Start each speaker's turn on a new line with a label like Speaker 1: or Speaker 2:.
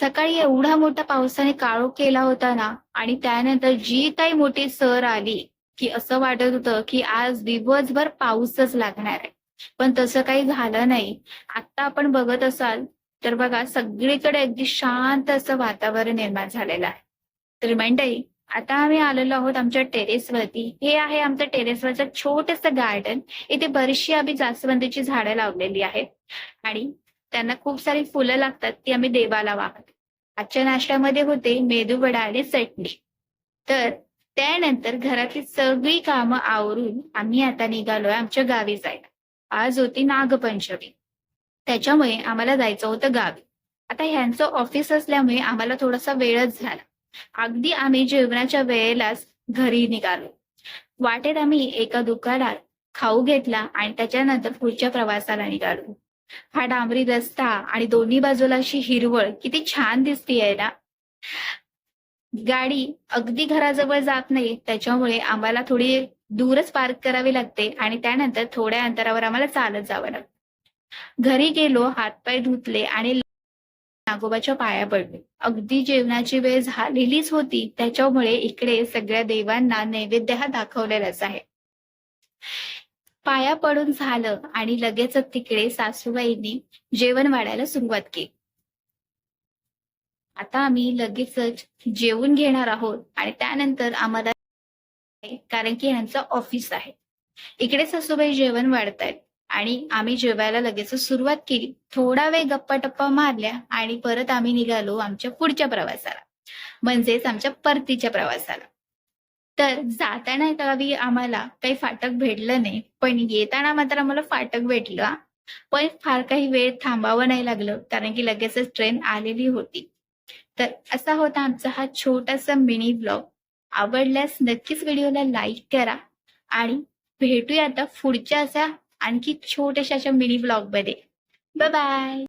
Speaker 1: सकाळी एवढा मोठा पावसाने काळोख केला होता ना आणि त्यानंतर जी काही मोठी सर आली की असं वाटत होतं की आज दिवसभर पाऊसच लागणार आहे. पण तसं काही झालं नाही. आता आपण बघत असाल तर बघा सगळीकडे अगदी शांत असं वातावरण निर्माण झालेलं आहे. तर मंडळी आता आम्ही आलेलो आहोत आमच्या टेरेसवरती. हे आहे आमचं टेरेसवरचं छोटस गार्डन इथे बरीचशी आम्ही जास्वंदीची झाडं लावलेली आहेत. आणि त्यांना खूप सारी फुलं लागतात ती आम्ही देवाला वाहतो. आजच्या नाश्त्यामध्ये होते मेदूवडा आणि चटणी. तर त्यानंतर घरातली सगळी कामं आवरून आम्ही आता निघालोय आमच्या गावी जायला. आज होती नागपंचमी. त्याच्यामुळे आम्हाला जायचं होतं गावी. आता ह्यांचं ऑफिस असल्यामुळे आम्हाला थोडासा वेळच झाला. अगदी आम्ही जेवणाच्या वेळेलाच घरी निघालो. वाटेत आम्ही एका दुकानात खाऊ घेतला आणि त्याच्यानंतर पुढच्या प्रवासाला निघालो. हा डांबरी रस्ता आणि दोन्ही बाजूला अशी हिरवळ किती छान दिसतीये ना. गाडी अगदी घराजवळ जात नाही त्याच्यामुळे आम्हाला थोडी दूरच पार्क करावी लागते आणि त्यानंतर थोड्या अंतरावर आम्हाला चालत जावं लागतं. घरी गेलो हातपाय धुतले आणि नागोबाच्या पाया पडले. अगदी जेवणाची वेळ झालेलीच होती त्याच्यामुळे इकडे सगळ्या देवांना नैवेद्य हा दाखवलेलाच आहे. पाया पडून झालं आणि लगेचच तिकडे सासूबाईंनी जेवण वाढायला सुरुवात केली. आता आम्ही लगेचच जेवून घेणार आहोत आणि त्यानंतर आम्हाला कारण की यांचं ऑफिस आहे. इकडे सासूबाई जेवण वाढतायत आणि आम्ही जेवायला लगेच सुरुवात केली. थोडा वेळ गप्पा टप्पा मारल्या आणि परत आम्ही निघालो आमच्या पुढच्या प्रवासाला. म्हणजेच आमच्या परतीच्या प्रवासाला. तर जाताना गावी आम्हाला काही फाटक भेटलं नाही. पण येताना मात्र आम्हाला फाटक भेटलं पण फार काही वेळ थांबावं नाही लागलं कारण की लगेचच ट्रेन आलेली होती. तर असा होता आमचा हा छोटासा मिनी ब्लॉग. आवडल्यास नक्कीच व्हिडिओला लाईक करा आणि भेटूया आता पुढच्या अशा आणखी छोट्याशा अशा मिनी ब्लॉगमध्ये बाय